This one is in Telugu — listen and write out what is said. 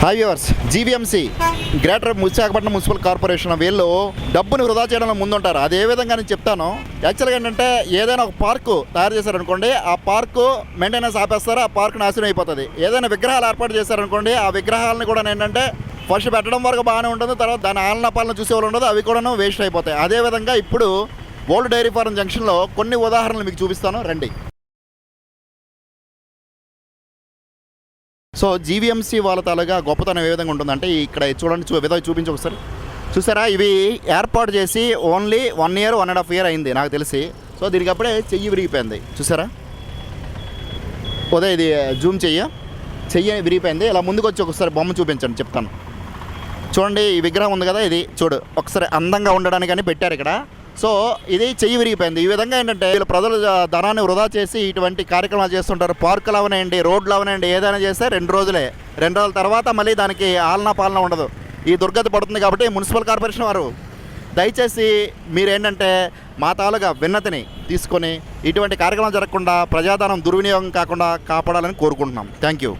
Hi viewers GVMC greater Visakhapatnam municipal corporation వీళ్ళు డబ్బుని వృధా చేయడంలో ముందుంటారు. అది ఏ విధంగా నేను చెప్తాను? యాక్చువల్గా ఏంటంటే ఏదైనా ఒక పార్కు తయారు చేశారనుకోండి ఆ పార్కు మెయింటెనెన్స్ ఆపేస్తారు ఆ పార్క్ నాశనం అయిపోతుంది. ఏదైనా విగ్రహాలు ఏర్పాటు చేశారనుకోండి ఆ విగ్రహాలను కూడా ఏంటంటే ఫస్ట్ పెట్టడం వరకు బాగానే ఉంటుంది తర్వాత దాని ఆలన పాలన చూసేవాళ్ళు ఉండదు అవి కూడాను వేస్ట్ అయిపోతాయి. అదేవిధంగా ఇప్పుడు ఓల్డ్ డైరీ ఫారం జంక్షన్లో కొన్ని ఉదాహరణలు మీకు చూపిస్తాను. రండి. సో జీవీఎంసీ వాళ్ళ తాలూగా గొప్పతనం ఏ విధంగా ఉంటుందంటే ఇక్కడ చూడండి చూ విధంగా చూపించి ఒకసారి. చూసారా? ఇవి ఏర్పాటు చేసి only one year one and half year అయింది నాకు తెలిసి. సో దీనికి అప్పుడే చెయ్యి విరిగిపోయింది. చూసారా? ఉదయం ఇది జూమ్ చెయ్యి. చెయ్యి విరిగిపోయింది. ఇలా ముందుకు వచ్చి ఒకసారి బొమ్మ చూపించండి చెప్తాను. చూడండి ఈ విగ్రహం ఉంది కదా ఇది. చూడు ఒకసారి అందంగా ఉండడానికి అని పెట్టారు ఇక్కడ. సో ఇది చెయ్యి విరిగిపోయింది. ఈ విధంగా ఏంటంటే వీళ్ళు ప్రజలు ధనాన్ని వృధా చేసి ఇటువంటి కార్యక్రమాలు చేస్తుంటారు. పార్కులు అవనండి రోడ్లు అవనండి ఏదైనా చేస్తే రెండు రోజులే. రెండు రోజుల తర్వాత మళ్ళీ దానికి ఆలనా పాలన ఉండదు. ఈ దుర్గతి పడుతుంది కాబట్టి మున్సిపల్ కార్పొరేషన్ వారు దయచేసి మీరేంటంటే మా తాలూగా విన్నతిని తీసుకొని ఇటువంటి కార్యక్రమాలు జరగకుండా ప్రజాధనం దుర్వినియోగం కాకుండా కాపాడాలని కోరుకుంటున్నాం. Thank you